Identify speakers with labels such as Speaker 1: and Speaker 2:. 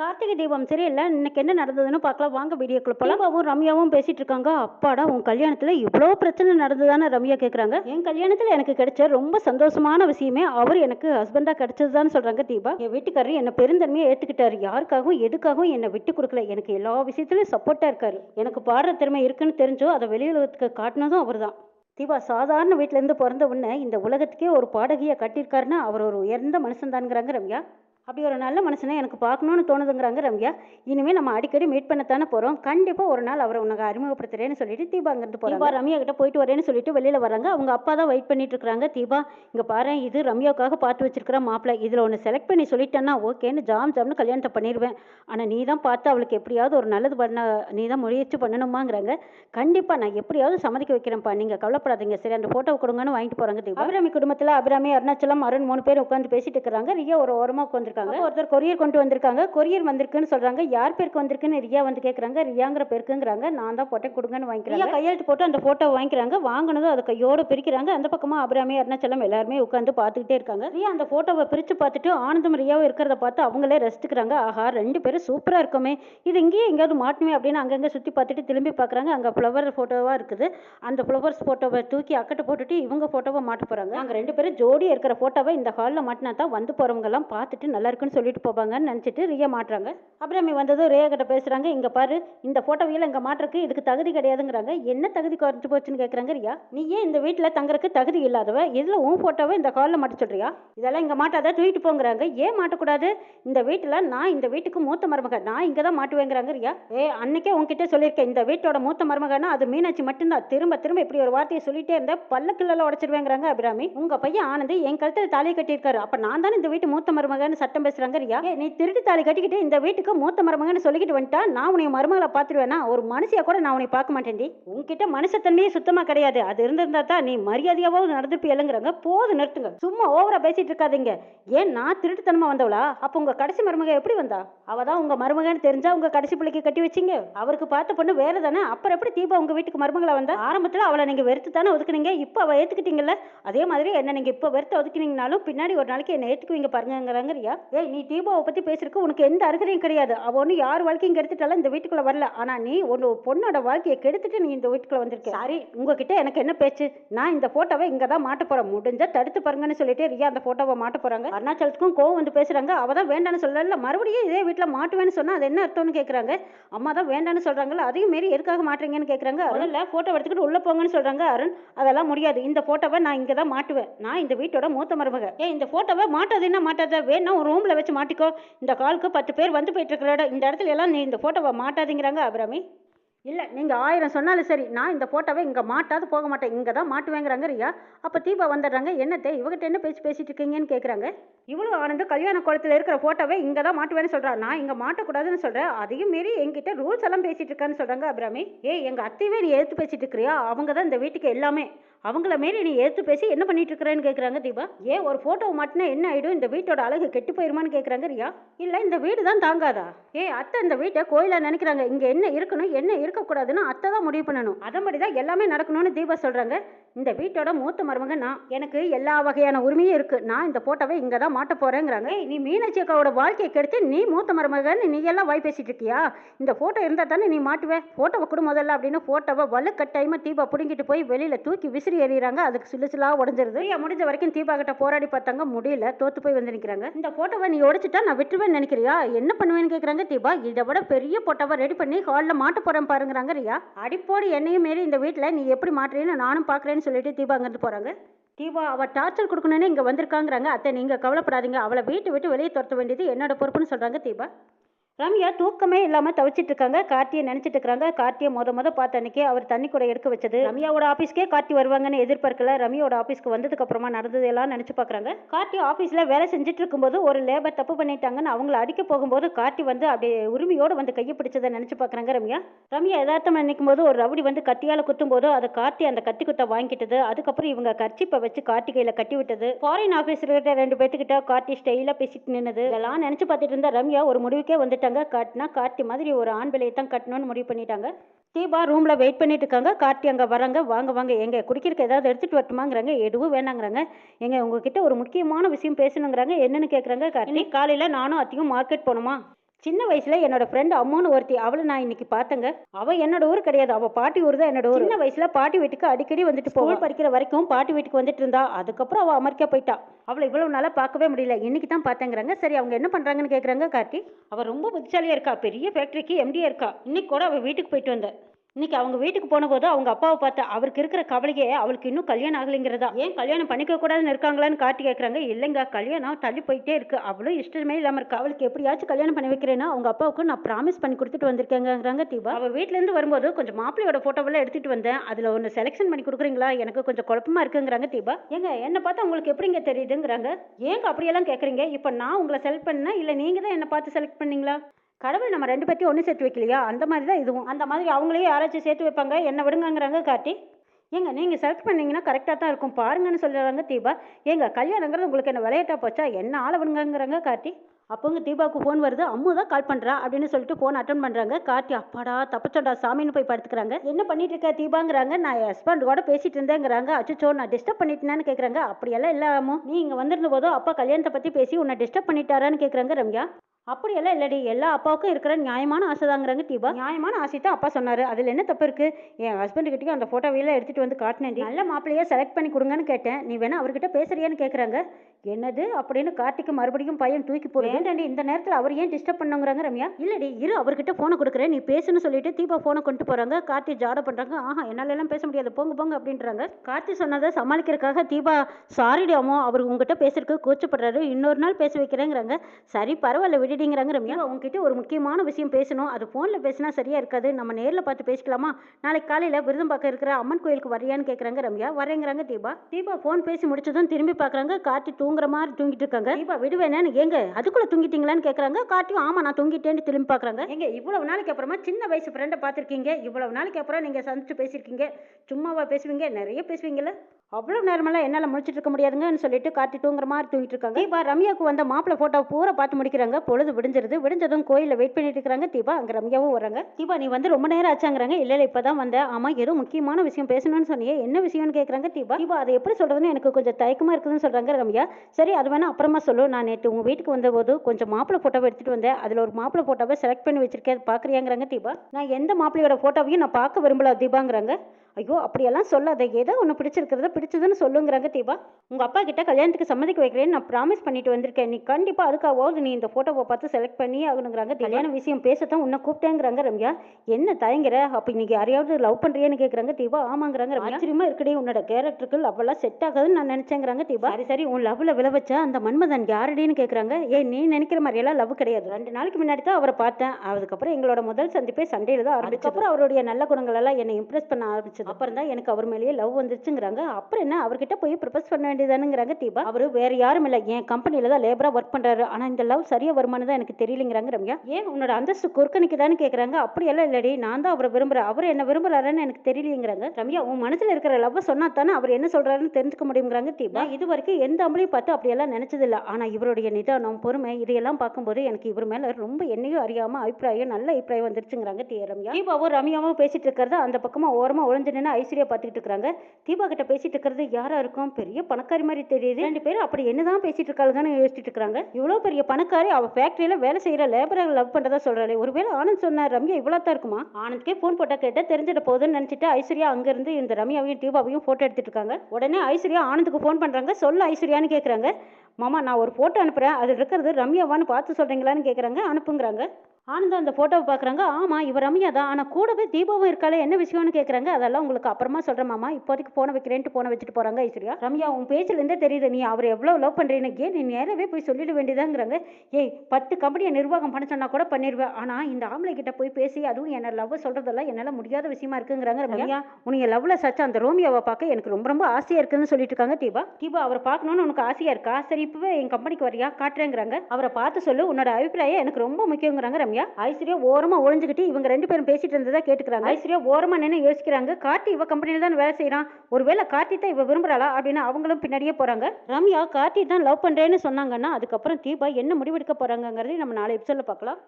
Speaker 1: கார்த்திகை தீபம் சரியில்லை. இன்னைக்கு என்ன நடந்ததுன்னு பார்க்கலாம். வாங்க வீடியோக்குள்ள போலாம். தீபாவும் ரம்யாவும் பேசிட்டு இருக்காங்க. அப்பாடா உன் கல்யாணத்துல இவ்வளோ பிரச்சனை நடந்ததானே ரம்யா கேட்குறாங்க என் கல்யாணத்துல எனக்கு கிடைச்ச ரொம்ப சந்தோஷமான விஷயமே அவர் எனக்கு ஹஸ்பண்டா கிடைச்சதுதான் சொல்றாங்க தீபா. என் வீட்டுக்காரர் என்னை பெருந்தன்மையை ஏத்துக்கிட்டாரு. யாருக்காகவும் எதுக்காகவும் என்னை விட்டு கொடுக்கல. எனக்கு எல்லா விஷயத்துலயும் சப்போர்ட்டா இருக்காரு. எனக்கு பாடுற திறமை இருக்குன்னு தெரிஞ்சோ அதை வெளியுலகத்துக்கு காட்டினதும் அவர்தான். தீபா சாதாரண வீட்டிலேருந்து பிறந்த உடனே இந்த உலகத்துக்கே ஒரு பாடகியை கட்டியிருக்காருன்னா அவர் ஒரு உயர்ந்த மனுஷன்தான்ங்கிறாங்க ரம்யா. அப்படி ஒரு நல்ல மனுஷனை எனக்கு பார்க்கணும்னு தோணுதுங்கிறாங்க ரம்யா. இனிமேல் நம்ம அடிக்கடி மீட் பண்ணத்தானே போகிறோம் கண்டிப்பாக ஒரு நாள் அவரை உனக்கு அறிமுகப்படுத்துறேன்னு சொல்லிட்டு தீபா அங்கிருந்து போகிறாங்க ரம்யா கிட்ட போயிட்டு வரேன்னு சொல்லிட்டு வெளியில் வராங்க. அவங்க அப்பா தான் வெயிட் பண்ணிட்டு இருக்காங்க தீபா இங்கே பாரு இது ரம்யாவுக்காக பார்த்து வச்சிருக்கிற மாப்பிள்ளை. இதில் ஒன்று செலக்ட் பண்ணி சொல்லிட்டேன்னா ஓகேன்னு ஜாம் ஜாம்னு கல்யாணத்தை பண்ணிடுவேன் ஆனால் நீ தான் பார்த்து அவளுக்கு எப்படியாவது ஒரு நல்லது பண்ண நீ தான் முயற்சி பண்ணணுமாங்கிறாங்க. கண்டிப்பாக நான் எப்படியாவது சம்மதிக்க வைக்கிறேன்ப்பா. நீங்கள் கவலைப்படாதீங்க. சரி அந்த ஃபோட்டோ கொடுங்கன்னு வாங்கிட்டு போகிறாங்க தீபா. அபிராமி குடும்பத்தில் அபிராமி அருணாச்சலம் அருண் மூணு பேர் உட்காந்து பேசிட்டு இருக்கிறாங்க. ரியா ஒரு ஓரமாக உட்காந்துருக்காங்க ஒருத்தர் கொரியர் கொண்டு வந்திருக்காங்க. கொரியர் வந்திருக்குன்னு சொல்கிறாங்க யார் பேருக்கு வந்திருக்குன்னு ரியா வந்து கேட்குறாங்க ரியாங்கிற பேருக்குங்கிறாங்க. நான் தான் போட்டேன் கொடுங்கன்னு வாங்கிக்கிறாங்க. கையெழுத்து போட்டு அந்த ஃபோட்டோ வாங்கிக்கிறாங்க. வாங்கினதும் அதை கையோட பிரிக்கிறாங்க. அந்த பக்கமாக அபிராமி அருணாச்சலம் எல்லாருமே உட்காந்து பார்த்துக்கிட்டே இருக்காங்க. ரியா அந்த ஃபோட்டோவை பிரித்து பார்த்துட்டு ஆனந்தம் ரியாவும் இருக்கிறத பார்த்து அவங்களே ரசித்துக்கிறாங்க ஆஹா ரெண்டு பேரும் சூப்பராக இருக்குமே. இது இங்கேயே எங்கேயாவது மாட்டுமே அப்படின்னு அங்கங்கே சுற்றி பார்த்துட்டு திரும்பி பார்க்குறாங்க. அங்கே ஃப்ளவர் ஃபோட்டோவாக இருக்குது. அந்த ஃப்ளவர்ஸ் ஃபோட்டோவை தூக்கி அக்கட்டை போட்டுட்டு இவங்க ஃபோட்டோவை மாட்ட போகிறாங்க நாங்கள் ரெண்டு பேரும் ஜோடியாக இருக்கிற ஃபோட்டோவை இந்த ஹாலில் மாட்டினா தான் வந்து போகிறவங்கெல்லாம் பார்த்துட்டு நல்லா இருக்குன்னு சொல்லிட்டு போவாங்கன்னு நினச்சிட்டு ரியா மாட்டுறாங்க. அபிராமி வந்ததும் ரியா கிட்ட பேசுகிறாங்க இங்கே பாரு இந்த ஃபோட்டோவையில் இங்கே மாட்டுறதுக்கு இதுக்கு தகுதி கிடையாதுங்கிறாங்க. என்ன தகுதி குறைஞ்சு போச்சுன்னு கேட்குறாங்க ரியா. நீ ஏன் இந்த வீட்டில் தங்குறதுக்கு தகுதி இல்லாதவ? இதில் உன் ஃபோட்டோவை இந்த காலில் மாட்ட சொல்கிறியா இதெல்லாம் இங்கே மாட்டாத? தூக்கிட்டு போங்கிறாங்க. ஏன் மாட்டக்கூடாது? இந்த வீட்டில் நான் இந்த வீட்டுக்கு மூத்த மருமக. நான் இங்கே தான் மாட்டுவேங்கிறாங்க ரியா. ஏ அன்னைக்கே உங்ககிட்ட சொல்லியிருக்கேன். இந்த வீட்டோட மூத்த மருமகனா அது மீனாட்சி மட்டும்தான் திரும்ப திரும்ப இப்படி ஒரு வார்த்தையை சொல்லிட்டே இருந்தா பல்லக்கில்லாம் உடச்சிருவேங்கிறாங்க அபிராமி. உங்கள் பையன் ஆனந்த் என் கழுத்தில் தாலியை கட்டியிருக்காரு. அப்போ நான் தானே இந்த வீட்டு மூத்த மருமகன்னு சட்டம் பேசுறாங்க ரியா நீ திருட்டு தாலி கட்டிக்கிட்டு இந்த வீட்டுக்கு மூத்த மருமகன்னு சொல்லிக்கிட்டு வந்துட்டா நான் உன்னை மருமகளை பார்த்துருவேனா ஒரு மனுஷியா கூட நான் உன்னை பார்க்க மாட்டேன்டி. உன்கிட்ட மனுஷத்தன்மையே சுத்தமா கிடையாது. அது இருந்திருந்தா தான் நீ மரியாதையாவது நடந்துப்பியலுங்கிறாங்க போது நிறுத்துங்க. சும்மா ஓவரா பேசிட்டு இருக்காதீங்க. ஏன் நான் திருட்டுத்தனமா வந்தவளா? அப்போ உங்க கடைசி மருமக எப்படி வந்தா? அவ தான் உங்க மருமகன்னு தெரிஞ்சா உங்க கடைசி பிள்ளைக்கு கட்டி வச்சீங்க. அவருக்கு பார்த்த பொண்ணு வேற தானே? அப்புறம் எப்படி தீபா உங்க வீட்டுக்கு மருமகளை வந்தா? ஆரம்பத்துல அவளை நீங்க வெறுத்து தானே ஒதுக்குனீங்க. இப்போ அவ ஏத்துக்கிட்டீங்கல்ல? அதே மாதிரி என்ன நீங்க இப்போ வெறுத்து ஒதுக்குனீங்கனாலும் பின்னாடி ஒரு நாளைக்கு என்ன ஏத்துக்குவீங்க பாருங்கிறாங்க ரியா ஏய் நீ தீபாவை பத்தி பேசுறதுக்கு உனக்கு எந்த அருகதையும் கிடையாது. அவ ஒண்ணு யார் வாழ்க்கையும் கெடுத்துட்டாலும் இந்த வீட்டுக்குள்ள வரல. ஆனா நீ ஒன்று பொண்ணோட வாழ்க்கையை கெடுத்துட்டு நீ இந்த வீட்டுக்குள்ள வந்திருக்க. சாரி. உங்ககிட்ட எனக்கு என்ன பேச்சு? நான் இந்த போட்டோவை இங்க தான் மாட்ட போறேன். முடிஞ்சா தடுத்து பாருங்கன்னு சொல்லிட்டு ரியா அந்த போட்டோவை மாட்ட போறாங்க. அருணாச்சலத்துக்கும் கோவம் வந்து பேசுறாங்க. அவ தான் வேண்டான்னு சொல்லல. மறுபடியும் இதே வீட்டுல மாட்டுவேன்னு சொன்னா அது என்ன அர்த்தம்னு கேக்குறாங்க. அம்மா தான் வேண்டான்னு சொல்றாங்களா அதையும் மீறி எதுக்காக மாட்டுறீங்கன்னு கேக்குறாங்க. முதல்ல போட்டோ எடுத்துக்கிட்டு உள்ள போங்கன்னு சொல்றாங்க அருண். அதெல்லாம் முடியாது. இந்த போட்டோவை நான் இங்க தான் மாட்டுவேன். நான் இந்த வீட்டோட மூத்த மருமக. ஏ இந்த போட்டோவை மாட்டாதுன்னா மாட்டாத. வேணா ஒரு ரூமில் வச்சு மாட்டிக்கோ. இந்த காலுக்கு பத்து பேர் வந்து போயிட்டு இந்த இடத்துல எல்லாம் நீ இந்த ஃபோட்டோவை மாட்டாதீங்கிறாங்க அபிராமி. இல்லை நீங்கள் ஆயிரம் சொன்னாலும் சரி நான் இந்த ஃபோட்டோவை இங்கே மாட்டாது போக மாட்டேன். இங்கே தான் மாட்டுவேங்கிறாங்க ரியா அப்போ தீபா வந்துடுறாங்க. என்னத்தை இவகிட்ட என்ன பேசி பேசிட்டு இருக்கீங்கன்னு கேட்குறாங்க இவ்வளோ ஆனந்த கல்யாண குளத்தில் இருக்கிற ஃபோட்டோவை இங்கே தான் மாட்டுவேன்னு சொல்கிறா நான் இங்கே மாட்டக்கூடாதுன்னு சொல்கிறேன் அதையும் மீறி என்கிட்ட ரூல்ஸ் எல்லாம் பேசிட்டு இருக்கான்னு சொல்கிறாங்க அபிராமி. ஏய் எங்கள் அத்தையுமே நீ எடுத்து பேசிட்டு இருக்கிறியா? அவங்க தான் இந்த வீட்டுக்கு எல்லாமே. அவங்கள மாரி நீ எடுத்து பேசி என்ன பண்ணிட்டு இருக்கிறேன்னு கேட்குறாங்க தீபா. ஏன் ஒரு ஃபோட்டோ மாட்டினா என்ன ஆகிடும் இந்த வீட்டோட அழகு கெட்டு போயிருமான்னு கேட்குறாங்க ரியா இல்லை இந்த வீடு தான் தாங்காதா? ஏ அத்தை இந்த வீட்டை கோயிலாக நினைக்கிறாங்க. இங்கே என்ன இருக்கணும்? என்ன இருக்கக்கூடாதுன்னு அத்தை தான் முடிவு பண்ணணும். அதன்படி தான் எல்லாமே நடக்கணும்னு தீபா சொல்கிறாங்க இந்த வீட்டோட மூத்த மருமக நான். எனக்கு எல்லா வகையான உரிமையும் இருக்குது நான் இந்த ஃபோட்டோவை இங்கே தான் மாட்ட போகிறேங்கிறாங்க நீ மீனாட்சி அக்காவோட வாழ்க்கையை கெடுத்து நீ மூத்த மருமகன்னு நீ எல்லாம் வாய் பேசிட்டு இருக்கியா? இந்த ஃபோட்டோ இருந்தால் தானே நீ மாட்டுவே? ஃபோட்டோவை கொடு முதல்ல அப்படின்னு ஃபோட்டோவை வலுக்கட்டாயமாக தீபா பிடுங்கிட்டு போய் வெளியில் தூக்கி விசிறி எறிகிறாங்க. அதுக்கு சிலுசிலா உடஞ்சிருது. ஏன் முடிஞ்ச வரைக்கும் தீபா கிட்ட போராடி பார்த்தாங்க. முடியல தோற்று போய் வந்து நிற்கிறாங்க இந்த ஃபோட்டோவை நீ உடைச்சிட்டா நான் விட்டுருவேன்னு நினைக்கிறியா? என்ன பண்ணுவேன்னு கேட்குறாங்க தீபா. இதை விட பெரிய ஃபோட்டோவை ரெடி பண்ணி ஹாலில் மாட்ட போகிறேன் பாருங்கிறாங்க ரியா. அடிப்போடு என்னையும் மீறி இந்த வீட்டில் நீ எப்படி மாட்டுறேன்னு நானும் பார்க்குறேன்னு சொல்லிட்டு தீபா அங்கேருந்து போகிறாங்க தீபா அவள் டார்ச்சர் கொடுக்கணுன்னு இங்கே வந்திருக்காங்கிறாங்க. அத்தை நீங்கள் கவலைப்படாதீங்க. அவளை வீட்டை விட்டு வெளியே துரத்த வேண்டியது என்னோட பொறுப்புன்னு சொல்கிறாங்க தீபா. ரம்யா தூக்கமே இல்லாமல் தவிச்சிட்டு இருக்காங்க கார்த்தியை நினச்சிட்டு இருக்காங்க கார்த்தியை முத முத பார்த்த அன்னைக்கே அவர் தண்ணி கூட எடுக்க வச்சது. ரம்யாவோட ஆஃபீஸ்க்கே கார்த்தி வருவாங்கன்னு எதிர்பார்க்கல. ரம்யாவோட ஆஃபீஸ்க்கு வந்ததுக்கு அப்புறமா நடந்தது எல்லாம் நினச்சி பார்க்குறாங்க கார்த்தி ஆஃபீஸில் வேலை செஞ்சுட்டு இருக்கும்போது ஒரு லேபர் தப்பு பண்ணிட்டாங்கன்னு அவங்கள அடிக்க போகும்போது கார்த்தி வந்து அப்படியே உரிமையோடு வந்து கையை பிடிச்சதை நினச்சி பார்க்குறாங்க ரம்யா. ரம்யா யதார்த்தமாக நினைக்கும் போது ஒரு ரவுடி வந்து கத்தியால் குத்தும் போது அதை கார்த்தி அந்த கத்தி குத்தை வாங்கிட்டது அதுக்கப்புறம் இவங்க கர்ச்சிப்பை வச்சு கார்த்தி கையில் கட்டி விட்டது. ஃபாரின் ஆஃபீஸர்கிட்ட ரெண்டு பேத்துக்கிட்ட கார்த்தி ஸ்டைலாக பேசிட்டு நின்னது. இதெல்லாம் நினச்சி பார்த்துட்டு இருந்த ரம்யா ஒரு முடிவுக்கே வந்துட்டாங்க. காட்டினா கார்த்தி மாதிரி ஒரு ஆண் பிள்ளையை தான் கட்டணும்னு முடிவு பண்ணிட்டாங்க. தீபா ரூமில் வெயிட் பண்ணிட்டு இருக்காங்க. கார்த்தி அங்கே வராங்க. வாங்க வாங்க. எங்க குடிக்கிறதுக்கு ஏதாவது எடுத்துகிட்டு வரட்டுமாங்கிறாங்க. எதுவும் வேணாங்கிறாங்க. எங்க உங்ககிட்ட ஒரு முக்கியமான விஷயம் பேசணுங்கிறாங்க. என்னன்னு கேட்குறாங்க கார்த்தி. காலையில் நானும் அத்தையும் மார்க்கெட் போகணுமா? சின்ன வயசுல என்னோட ஃப்ரெண்ட் அம்மான்னு ஒருத்தி அவளை நான் இன்னைக்கு பார்த்தேங்க. அவ என்னோட ஊர் கிடையாது. அவ பாட்டி ஊர் தான் என்னோட ஊர். சின்ன வயசுல பாட்டி வீட்டுக்கு அடிக்கடி வந்துட்டு போவா. படிக்கிற வரைக்கும் பாட்டி வீட்டுக்கு வந்துட்டு இருந்தா அதுக்கப்புறம் அவ அமெரிக்கா போயிட்டா. அவளை இவ்வளவு நாளா பார்க்கவே முடியல. இன்னைக்கு தான் பார்த்தேங்கிறாங்க. சரி அவங்க என்ன பண்றாங்கன்னு கேக்குறாங்க கார்த்தி. அவ ரொம்ப புத்திசாலியா இருக்கா. பெரிய ஃபேக்டரிக்கு எம்டியா இருக்கா. இன்னைக்கு கூட அவ வீட்டுக்கு போயிட்டு வந்த. இன்னைக்கு அவங்க வீட்டுக்கு போன போது அவங்க அப்பாவை பார்த்தா அவருக்கு இருக்கிற கவலையே அவளுக்கு இன்னும் கல்யாணம் ஆகலைங்கிறதா? ஏன் கல்யாணம் பண்ணிக்க கூடாதுன்னு இருக்காங்களான்னு காட்டி கேட்குறாங்க இல்லைங்க கல்யாணம் தள்ளி போயிட்டே இருக்கு. அவளும் இஷ்டமே இல்லாம இருக்கா. அவளுக்கு எப்படியாச்சும் கல்யாணம் பண்ணி வைக்கிறேன்னா அவங்க அப்பாவுக்கு நான் ப்ராமிஸ் பண்ணி கொடுத்துட்டு வந்திருக்கேங்கிறாங்க தீபா அவ வீட்டிலேருந்து வரும்போது கொஞ்சம் மாப்பிள்ளையோட போட்டோவெல்லாம் எடுத்துட்டு வந்தேன். அதுல ஒன்று செலெக்ஷன் பண்ணி கொடுக்குறீங்களா? எனக்கு கொஞ்சம் குழப்பமா இருக்குங்கிறாங்க தீபா ஏங்க என்னை பார்த்தா உங்களுக்கு எப்படிங்க தெரியுதுங்கிறாங்க? ஏங்க அப்படியெல்லாம் கேட்குறீங்க இப்போ நான் உங்களை செலக்ட் பண்ணேன்? இல்லை நீங்க தான் என்னை பார்த்து செலக்ட் பண்ணீங்களா? கடவுள் நம்ம ரெண்டு பற்றி ஒன்று சேர்த்து வைக்கலையா? அந்த மாதிரி தான் இதுவும். அந்த மாதிரி அவங்களே யாராச்சும் சேர்த்து வைப்பாங்க. என்ன விடுங்கங்கிறாங்க காட்டி ஏங்க நீங்கள் செலக்ட் பண்ணீங்கன்னா கரெக்டாக தான் இருக்கும். பாருங்கன்னு சொல்லுறாங்க தீபா. ஏங்க கல்யாணங்கிறது உங்களுக்கு என்ன விளையாட்டா போச்சா? என்ன ஆள விடுங்கங்கிறாங்க காட்டி அப்போங்க தீபாவுக்கு ஃபோன் வருது. அம்மு தான் கால் பண்ணுறா அப்படின்னு சொல்லிட்டு ஃபோன் அட்டன் பண்ணுறாங்க கார்த்தி அப்பாடா தப்பிச்சோண்டா சாமின்னு போய் படுத்துக்கிறாங்க. என்ன பண்ணிட்டு இருக்க தீபாங்கிறாங்க? நான் ஹஸ்பண்ட் கூட பேசிட்டு இருந்தேங்கிறாங்க. அச்சோ நான் டிஸ்டர்ப் பண்ணிட்டேன்னு கேட்குறாங்க அப்படியெல்லாம் இல்லாமல் நீ இங்கே வந்திருந்த போதும் அப்பா கல்யாணத்தை பற்றி பேசி உன்னை டிஸ்டர்ப் பண்ணிட்டாரான்னு கேட்குறாங்க ரம்யா. அப்படியெல்லாம் இல்லடி. எல்லா அப்பாவுக்கும் இருக்கிற நியாயமான ஆசை தாங்கிறாங்க தீபா நியாயமான ஆசை தான் அப்பா சொன்னார். அதில் என்ன தப்பு இருக்குது என் ஹஸ்பண்ட் கிட்டேயும் அந்த ஃபோட்டோவையெல்லாம் எடுத்துகிட்டு வந்து காட்டினேன் நல்ல மாப்பிள்ளையே செலக்ட் பண்ணி கொடுங்கன்னு கேட்டேன். நீ வேணா அவர்கிட்ட பேசுறியான்னு கேட்குறாங்க என்னது அப்படின்னு கார்த்திக்கு மறுபடியும் பையன் தூக்கி போடு ஏன்டாண்டி இந்த நேரத்தில் அவர் ஏன் டிஸ்டர்ப் பண்ணுங்கிறாங்க ரம்யா? இல்லடி இரு அவர்கிட்ட ஃபோனை கொடுக்குறேன். நீ பேசுன்னு சொல்லிட்டு தீபா ஃபோனை கொண்டு போகிறாங்க கார்த்தி ஜாட பண்ணுறாங்க ஆஹா என்னால் எல்லாம் பேச முடியாது. போங்க போங்க அப்படின்றாங்க. கார்த்தி சொன்னதை சமாளிக்கிறதுக்காக தீபா சாரிடி அம்மா அவர் உங்ககிட்ட பேசுறதுக்கு கூச்சப்படுறாரு. இன்னொரு நாள் பேச வைக்கிறேங்கிறாங்க. சரி பரவாயில்ல விடுடிங்கிறாங்க ரம்யா. உங்ககிட்ட ஒரு முக்கியமான விஷயம் பேசணும். அது ஃபோனில் பேசினா சரியா இருக்காது. நம்ம நேரில் பார்த்து பேசிக்கலாமா? நாளைக்கு காலையில் விருதம் பார்க்க இருக்கிற அம்மன் கோயிலுக்கு வரியான்னு கேட்குறாங்க ரம்யா. வரேங்கிறாங்க தீபா. தீபா ஃபோன் பேசி முடிச்சதும் திரும்பி பார்க்குறாங்க கார்த்தி தூங்குற மாதிரி தூங்கிட்டு இருக்காங்க. தீபா விடுவேனேன்னு ஏங்க அதுக்குள்ள தூங்கிட்டீங்களான்னு கேட்குறாங்க கார்த்தியும் ஆமா நான் தூங்கிட்டேன்னு திரும்பி பார்க்குறாங்க ஏங்க இவ்வளவு நாளைக்கு அப்புறமா சின்ன வயசு ஃப்ரெண்டை பார்த்துருக்கீங்க. இவ்வளவு நாளைக்கு அப்புறம் நீங்கள் சந்திச்சு பேசியிருக்கீங்க. சும்மாவா பேசுவீங்க? நிறைய பேசுவீங்கல்ல. அவ்வளவு நேரமெல்லாம் என்னால் முடிச்சிட்டு இருக்க முடியாதுங்கன்னு சொல்லிட்டு கார்த்தி தூங்குற மாதிரி தூங்கிட்டு இருக்காங்க. தீபா ரம்யாவுக்கு வந்த மாப்பிள்ளை ஃபோட்டோ பூரா பார்த்து முடிக்கிறாங்க. பொழுது விடிஞ்சிருது. விடிஞ்சதும் கோயிலில் வெயிட் பண்ணிட்டு இருக்கிறாங்க. தீபா அங்கே ரம்யாவும் வராங்க தீபா நீ வந்து ரொம்ப நேரம் ஆச்சாங்கிறாங்க. இல்லை இல்லை இப்போ தான் வந்தேன் ஆமாம் ஏதோ முக்கியமான விஷயம் பேசணும்னு சொன்னியே. என்ன விஷயம்னு கேட்குறாங்க தீபா? தீபா அதை எப்படி சொல்கிறதுன்னு எனக்கு கொஞ்சம் தயக்கமாக இருக்குதுன்னு சொல்கிறாங்க ரம்யா. சரி அது வேணால் அப்புறமா சொல்லு. நான் நேற்று உங்கள் வீட்டுக்கு வந்தபோது கொஞ்சம் மாப்பிள்ளை ஃபோட்டோவை எடுத்துகிட்டு வந்தேன். அதில் ஒரு மாப்பிள்ளை ஃபோட்டோவை செலக்ட் பண்ணி வச்சிருக்கேன். பார்க்குறியாங்கிறாங்க தீபா. நான் எந்த மாப்பிள்ளையோட ஃபோட்டோவையும் நான் பார்க்க விரும்பல தீபாங்கிறாங்க. ஐயோ அப்படியெல்லாம் சொல்லாத. ஏதோ ஒன்று பிடிச்சிருக்கிறத பிடிச்சதுன்னு சொல்லுங்கிறாங்க தீபா. உங்கள் அப்பா கிட்ட கல்யாணத்துக்கு சம்மதிக்க வைக்கிறேன்னு நான் ப்ராமிஸ் பண்ணிட்டு வந்திருக்கேன். நீ கண்டிப்பாக அதுக்காவது நீ இந்த ஃபோட்டோவை பார்த்து செலக்ட் பண்ணி ஆகணுங்கிறாங்க. கல்யாண விஷயம். பேசத்தான் உன்னை கூப்பிட்டேங்கிறாங்க ரம்யா. என்ன தயங்குற? அப்போ இன்னைக்கு யாரையாவது லவ் பண்ணுறியன்னு கேட்குறாங்க தீபா ஆமாங்கிறாங்க. ஆச்சரியமா இருக்கடி உன்னோட கேரக்டருக்கு லவ்வெல்லாம் செட் ஆகாதுன்னு நான் நினச்சேங்கிறாங்க தீபா சரி சரி. உன் லவ்வில் விழ வச்சா அந்த மன்மதன் யாரடின்னு கேட்குறாங்க ஏ நீ நினைக்கிற மாதிரியெல்லாம் லவ் கிடையாது. ரெண்டு நாளைக்கு முன்னாடி தான் அவரை பார்த்தேன். அதுக்கப்புறம் எங்களோட முதல் சந்திப்பே சண்டையில் தான் ஆரம்பிச்சு அப்புறம் அவருடைய நல்ல குணங்கள் எல்லாம் என்னை இம்ப்ரெஸ் பண்ண ஆரம்பிச்சது. அப்புறம் தான் எனக்கு அவர் மேலேயே லவ் வந்துருச்சுங்கிறாங்க. அப்புறம் என்ன? அவர்கிட்ட போய் ப்ரப்போஸ் பண்ண வேண்டியதானுங்கிறாங்க தீபா அவர் வேற யாரும் இல்லை. என் கம்பெனியில் தான் லேபராக ஒர்க் பண்ணுறாரு ஆனால் இந்த லவ் சரியா வருமானு தான் எனக்கு தெரியலங்கிறாங்க ரம்யா. ஏன் உன்னோட அந்தஸ்து குறுக்கணிக்குதான்னு கேட்குறாங்க அப்படியெல்லாம் இல்லடி நான் தான் அவரை விரும்புகிறேன் அவர் என்ன விரும்புகிறாருன்னு எனக்கு தெரியலைங்கிறாங்க. ரம்யா உன் மனசில் இருக்கிற லவ் சொன்னா தானே அவர் என்ன சொல்கிறாருன்னு தெரிஞ்சுக்க முடியுங்கிறாங்க தீபா. இது வரைக்கும் எந்த அம்பளையும் பார்த்து அப்படியெல்லாம் நினச்சதில்லை. ஆனால் இவருடைய நிதானம் பொறுமை இதையெல்லாம் பார்க்கும்போது எனக்கு இவர் மேலே ரொம்ப என்னையும் அறியாமல் அபிப்பிராயம் நல்ல அபிப்பிராயம் வந்துருச்சுங்கிறாங்க தீ ரம்யா. தீபாவும் ரம்யாவும் பேசிட்டு இருக்கிறத அந்த பக்கமாக ஓரமாக ஒளிஞ்சு நின்று ஐஸ்வர்யா பார்த்துக்கிட்டு இருக்காங்க தீபா கிட்ட பேசிட்டு இருக்கிறது யாரா இருக்கும்? பெரிய பணக்காரி மாதிரி தெரியுது. ரெண்டு பேரும் அப்படி என்னதான் பேசிட்டு இருக்காங்கன்னு யோசிச்சுட்டு இருக்காங்க இவ்வளோ பெரிய பணக்காரி அவள் ஃபேக்ட்ரியில் வேலை செய்யற லேபரை லவ் பண்ணுறதா சொல்கிறாரு ஒருவேளை ஆனந்த் சொன்னார் ரம்யா இவ்வளோ தான் இருக்குமா? ஆனந்த்கே ஃபோன் போட்டால் கேட்டால் தெரிஞ்சிட போகுதுன்னு நினச்சிட்டு ஐஸ்வர்யா அங்கேருந்து இந்த ரம்யாவையும் டியூபாவையும் ஃபோட்டோ எடுத்துகிட்டு இருக்காங்க. உடனே ஐஸ்வர்யா ஆனந்துக்கு ஃபோன் பண்ணுறாங்க சொல்ல ஐஸ்வர்யான்னு கேட்குறாங்க மாமா நான் ஒரு ஃபோட்டோ அனுப்புகிறேன் அதில் இருக்கிறது ரம்யாவான்னு பார்த்து சொல்கிறீங்களான்னு கேட்குறாங்க அனுப்புங்கிறாங்க. ஆனந்தம் அந்த ஃபோட்டோவை பார்க்குறாங்க ஆமாம் இவர் ரம்யா தான் ஆனால் கூடவே தீபாவும் இருக்காளே என்ன விஷயம்னு கேட்குறாங்க அதெல்லாம் உங்களுக்கு அப்புறமா சொல்கிறேன் மாமா. இப்போதைக்கு போன வைக்கிறேன்ட்டு போன வச்சுட்டு போகிறாங்க ஐஸ்வர்யா. ரம்யா உன் பேச்சிலேருந்தே தெரியுது நீ அவர் எவ்வளோ லவ் பண்ணுறீன்னு ஏன் நீ நேரவே போய் சொல்லிட வேண்டியதாங்கிறாங்க. ஏய் பத்து கம்பெனியை நிர்வாகம் பண்ண சொன்னா கூட பண்ணிடுவேன் ஆனால் இந்த ஆம்பளை கிட்ட போய் பேசி அதுவும் என்ன லவ் சொல்கிறதெல்லாம் என்னால் முடியாத விஷயமா இருக்குங்கிறாங்க ரம்யா. உனக்கு லவ்ல சச்ச அந்த ரோமியோவை பார்க்க எனக்கு ரொம்ப ரொம்ப ஆசையாக இருக்குன்னு சொல்லிட்டு இருக்காங்க தீபா. தீபா அவரை பார்க்கணும்னு உனக்கு ஆசையாக இருக்கா? சரி இப்போவே என் கம்பெனிக்கு வரியா? காட்டுறேங்கிறாங்க. அவரை பார்த்து சொல்லு உன்னோட அபிப்பிராயம் எனக்கு ரொம்ப முக்கியங்கிறாங்க ரம்யா. ஐஸ்வர்யா ஓரமா ஒழிஞ்சுக்கிட்டு இவங்க ரெண்டு பேரும் பேசிட்டு இருந்ததா கேட்டுக்கிறாங்க. ஐஸ்வர்யா ஓரமா நின்று யோசிக்கிறாங்க. கார்த்தி இவ கம்பெனியில தான் வேலை செய்யறான் ஒருவேளை கார்த்தி தான் இவ விரும்புறாளா அப்படின்னு அவங்களும் பின்னாடியே போறாங்க. ரம்யா கார்த்தி தான் லவ் பண்றேன்னு சொன்னாங்கன்னா அதுக்கப்புறம் தீபா என்ன முடிவெடுக்க போறாங்கங்கிறதை நம்ம நாளை எபிசோட்ல பார்க்கலாம்.